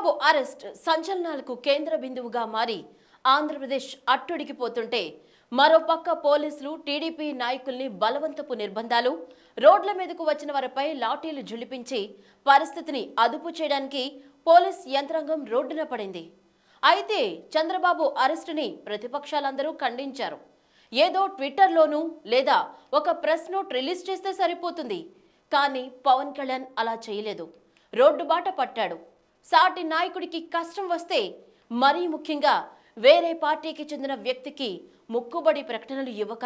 Chandrababu arrest సంచలనాలకు కేంద్ర బిందువుగా మారి ఆంధ్రప్రదేశ్ అట్టుడికిపోతుంటే మరోపక్క పోలీసులు టీడీపీ నాయకుల్ని బలవంతపు నిర్బంధాలు రోడ్ల మీదకు వచ్చిన వారిపై లాఠీలు జులిపించి పరిస్థితిని అదుపు చేయడానికి పోలీస్ యంత్రాంగం రోడ్డున పడింది. అయితే చంద్రబాబు అరెస్టుని ప్రతిపక్షాలందరూ ఖండించారు. ఏదో ట్విట్టర్లోనూ లేదా ఒక ప్రెస్ నోట్ రిలీజ్ చేస్తే సరిపోతుంది. కానీ పవన్ కళ్యాణ్ అలా చేయలేదు. రోడ్డు బాట పట్టాడు. సాటి నాయకుడికి కష్టం వస్తే మరీ ముఖ్యంగా వేరే పార్టీకి చెందిన వ్యక్తికి ముక్కుబడి ప్రకటనలు ఇవ్వక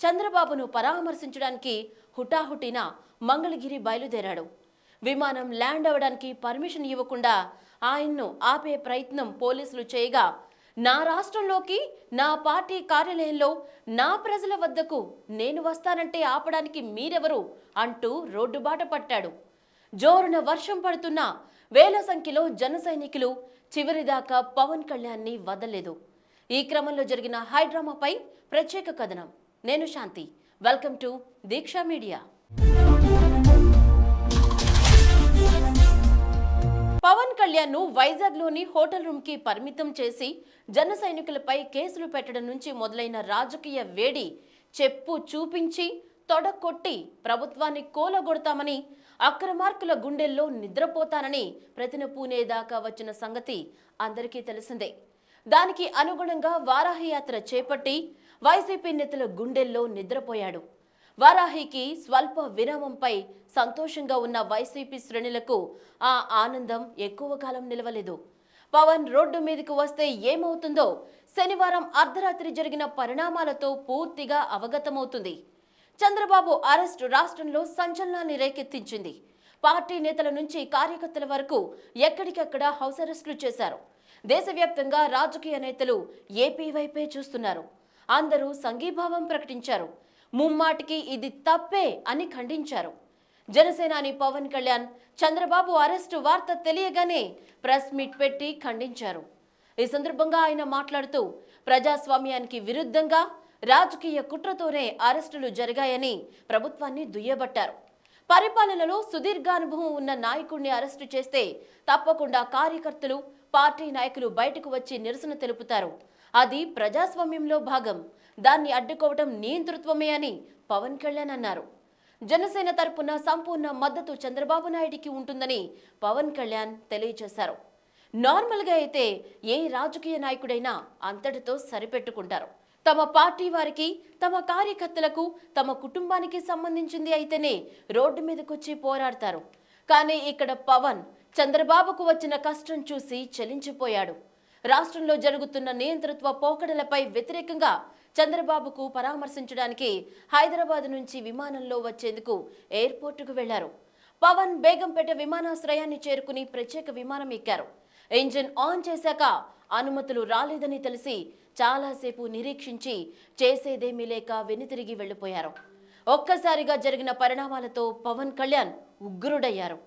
చంద్రబాబును పరామర్శించడానికి హుటాహుటిన మంగళగిరి బయలుదేరాడు. విమానం ల్యాండ్ అవ్వడానికి పర్మిషన్ ఇవ్వకుండా ఆయన్ను ఆపే ప్రయత్నం పోలీసులు చేయగా నా రాష్ట్రంలోకి నా పార్టీ కార్యాలయంలో నా ప్రజల వద్దకు నేను వస్తానంటే ఆపడానికి మీరెవరు? అంటూ రోడ్డుబాట పట్టాడు. జోరున వర్షం పడుతున్న వేల సంఖ్యలో జన సైనికులు చివరిదాకా పవన్ కళ్యాణ్ని వదలలేదు. ఈ క్రమంలో జరిగిన హైడ్రామాపై ప్రత్యేక కథనం. నేను Shanti. Welcome to Deeksha media. Pawan కళ్యాణ్ను వైజాగ్లోని హోటల్ రూమ్కి పరిమితం చేసి జన సైనికులపై కేసులు పెట్టడం నుంచి మొదలైన రాజకీయ వేడి చెప్పు చూపించి తొడకొట్టి ప్రభుత్వాన్ని కూలగొడతామని అక్రమార్కుల గుండెల్లో నిద్రపోతానని ప్రతిన పూణే దాకా వచ్చిన సంగతి అందరికీ తెలిసిందే. దానికి అనుగుణంగా వారాహియాత్ర చేపట్టి వైసీపీ నేతల గుండెల్లో నిద్రపోయాడు. వారాహికి స్వల్ప విరామంపై సంతోషంగా ఉన్న వైసీపీ శ్రేణులకు ఆ ఆనందం ఎక్కువ కాలం నిలవలేదు. పవన్ రోడ్డు మీదకు వస్తే ఏమవుతుందో శనివారం అర్ధరాత్రి జరిగిన పరిణామాలతో పూర్తిగా అవగతమవుతుంది. చంద్రబాబు అరెస్టు రాష్ట్రంలో సంచలనాన్ని రేకెత్తించింది. పార్టీ నేతల నుంచి కార్యకర్తల వరకు ఎక్కడికక్కడ హౌస్ అరెస్టులు చేశారు. దేశవ్యాప్తంగా రాజకీయ నేతలు ఏపీ వైపే చూస్తున్నారు. అందరూ సంఘీభావం ప్రకటించారు. ముమ్మాటికి ఇది తప్పే అని ఖండించారు. జనసేనాని పవన్ కళ్యాణ్ చంద్రబాబు అరెస్టు వార్త తెలియగానే ప్రెస్ మీట్ పెట్టి ఖండించారు. ఈ సందర్భంగా ఆయన మాట్లాడుతూ ప్రజాస్వామ్యానికి విరుద్ధంగా రాజకీయ కుట్రతోనే అరెస్టులు జరిగాయని ప్రభుత్వాన్ని దుయ్యబట్టారు. పరిపాలనలో సుదీర్ఘ అనుభవం ఉన్న నాయకుడిని అరెస్టు చేస్తే తప్పకుండా కార్యకర్తలు పార్టీ నాయకులు బయటకు వచ్చి నిరసన తెలుపుతారు. అది ప్రజాస్వామ్యంలో భాగం. దాన్ని అడ్డుకోవడం నియంతృత్వమే అని పవన్ కళ్యాణ్ అన్నారు. జనసేన తరపున సంపూర్ణ మద్దతు చంద్రబాబు నాయుడికి ఉంటుందని పవన్ కళ్యాణ్ తెలియజేశారు. నార్మల్గా అయితే ఏ రాజకీయ నాయకుడైనా అంతటితో సరిపెట్టుకుంటారు. తమ పార్టీ వారికి తమ కార్యకర్తలకు తమ కుటుంబానికి సంబంధించింది అయితేనే రోడ్డు మీదకొచ్చి పోరాడతారు. కానీ ఇక్కడ పవన్ చంద్రబాబుకు వచ్చిన కష్టం చూసి చలించిపోయాడు. రాష్ట్రంలో జరుగుతున్న నియంతృత్వ పోకడలపై వ్యతిరేకంగా చంద్రబాబుకు పరామర్శించడానికి హైదరాబాద్ నుంచి విమానంలో వచ్చేందుకు ఎయిర్పోర్టుకు వెళ్ళారు. పవన్ బేగంపేట విమానాశ్రయాన్ని చేరుకుని ప్రత్యేక విమానం ఎక్కారు. ఇంజిన్ ఆన్ చేశాక అనుమతులు రాలేదని తెలిసి చాలాసేపు నిరీక్షించి చేసేదేమీ లేక వెనుతిరిగి వెళ్ళిపోయారు. ఒక్కసారిగా జరిగిన పరిణామాలతో పవన్ కళ్యాణ్ ఉగ్రుడయ్యారు.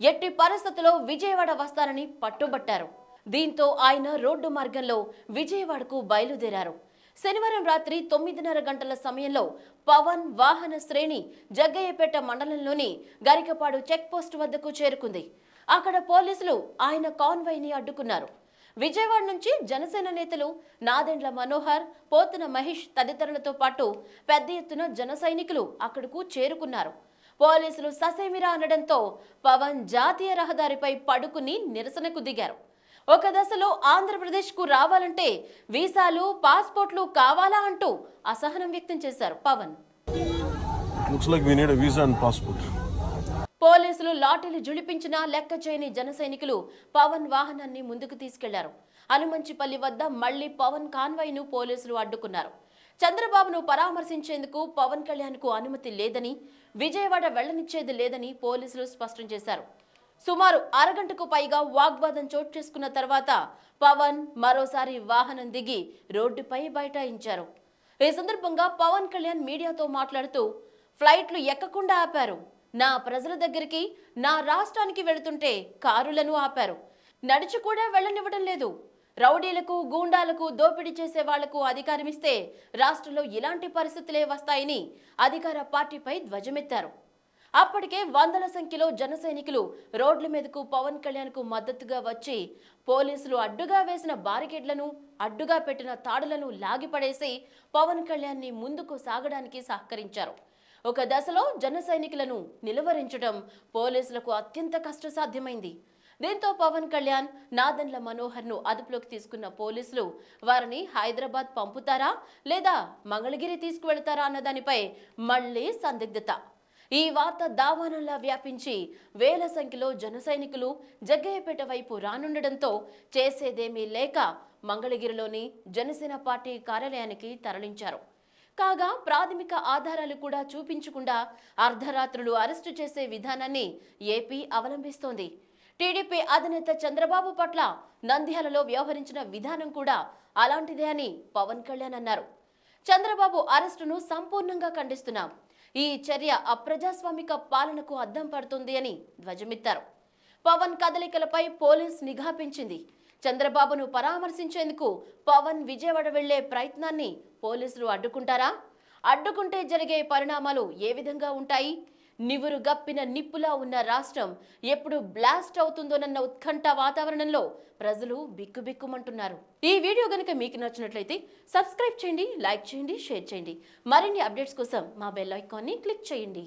ఎట్టి పరిస్థితుల్లో విజయవాడ వస్తారని పట్టుబట్టారు. దీంతో ఆయన రోడ్డు మార్గంలో విజయవాడకు బయలుదేరారు. శనివారం రాత్రి తొమ్మిదిన్నర గంటల సమయంలో పవన్ వాహన శ్రేణి జగ్గయ్యపేట మండలంలోని గరికపాడు చెక్పోస్ట్ వద్దకు చేరుకుంది. అక్కడ పోలీసులు ఆయన కాన్వాయ్ని అడ్డుకున్నారు. విజయవాడ నుంచి జనసేన నేతలు నాదెండ్ల మనోహర్ పోతన మహేష్ తదితరులతో పాటు పెద్ద ఎత్తున జన సైనికులు అక్కడకు చేరుకున్నారు. పోలీసులు ససేమిరా అనడంతో పవన్ జాతీయ రహదారిపై పడుకుని నిరసనకు దిగారు. ఒక దశలో ఆంధ్రప్రదేశ్కు రావాలంటే వీసాలు పాస్పోర్ట్లు కావాలా అంటూ అసహనం వ్యక్తం చేశారు Pawan. Looks like we need a visa and passport. పోలీసులు లాఠీలు జుళిపించినా లెక్క చేయని జన సైనికులు పవన్ వాహనాన్ని ముందుకు తీసుకెళ్ళారు. అనుమంచిపల్లి వద్ద మళ్ళీ పవన్ కాన్వాయ్ను పోలీసులు అడ్డుకున్నారు. చంద్రబాబును పరామర్శించేందుకు పవన్ కళ్యాణ్కు అనుమతి లేదని విజయవాడ వెళ్ళనిచ్చేది లేదని పోలీసులు స్పష్టం చేశారు. సుమారు అరగంటకు పైగా వాగ్వాదం చోటు చేసుకున్న తర్వాత పవన్ మరోసారి వాహనం దిగి రోడ్డుపై బైఠాయించారు. ఈ సందర్భంగా పవన్ కళ్యాణ్ మీడియాతో మాట్లాడుతూ ఫ్లైట్లు ఎక్కకుండా ఆపారు. నా ప్రజల దగ్గరికి నా రాష్ట్రానికి వెళుతుంటే కారులను ఆపారు. నడిచి కూడా వెళ్ళనివ్వడం లేదు. రౌడీలకు గూండాలకు దోపిడీ చేసే వాళ్ళకు అధికారం ఇస్తే రాష్ట్రంలో ఇలాంటి పరిస్థితులే వస్తాయని అధికార పార్టీపై ధ్వజమెత్తారు. అప్పటికే వందల సంఖ్యలో జన సైనికులు రోడ్ల మీదకు పవన్ కళ్యాణ్కు మద్దతుగా వచ్చి పోలీసులు అడ్డుగా వేసిన బారికేడ్లను అడ్డుగా పెట్టిన తాడులను లాగిపడేసి పవన్ కళ్యాణ్ని ముందుకు సాగడానికి సహకరించారు. ఒక దశలో జన సైనికులను నిలువరించడం పోలీసులకు అత్యంత కష్టసాధ్యమైంది. దీంతో పవన్ కళ్యాణ్ నాదన్ల మనోహర్ను అదుపులోకి తీసుకున్న పోలీసులు వారిని హైదరాబాద్ పంపుతారా లేదా మంగళగిరి తీసుకువెళ్తారా అన్న దానిపై మళ్ళీ సందిగ్ధత. ఈ వార్త దావానంలా వ్యాపించి వేల సంఖ్యలో జన సైనికులు జగ్గయ్యపేట వైపు రానుండడంతో చేసేదేమీ లేక మంగళగిరిలోని జనసేన పార్టీ కార్యాలయానికి తరలించారు. కాగా ప్రాథమిక ఆధారాలు కూడా చూపించకుండా అర్ధరాత్రులు అరెస్టు చేసే విధానాన్ని ఏపీ అవలంబిస్తోంది. టీడీపీ అధినేత చంద్రబాబు పట్ల నంద్యాలలో వ్యవహరించిన విధానం కూడా అలాంటిదే అని పవన్ కళ్యాణ్ అన్నారు. చంద్రబాబు అరెస్టును సంపూర్ణంగా ఖండిస్తున్నాం. ఈ చర్య అప్రజాస్వామిక పాలనకు అద్దం పడుతుంది అని ధ్వజమెత్తారు. పవన్ కదలికలపై పోలీస్ నిఘా పెంచింది. చంద్రబాబును పరామర్శించేందుకు పవన్ విజయవాడ వెళ్ళే ప్రయత్నాన్ని పోలీసులు అడ్డుకుంటారా? అడ్డుకుంటే జరిగే పరిణామాలు ఏ విధంగా ఉంటాయి? నివురు గప్పిన నిప్పులా ఉన్న రాష్ట్రం ఎప్పుడు బ్లాస్ట్ అవుతుందోనన్న ఉత్కంఠ వాతావరణంలో ప్రజలు బిక్కుబిక్కుమంటున్నారు. ఈ వీడియో గనుక మీకు నచ్చినట్లయితే సబ్స్క్రైబ్ చేయండి లైక్ చేయండి షేర్ చేయండి. మరిన్ని అప్డేట్స్ కోసం మా బెల్ ఐకాన్ని క్లిక్ చేయండి.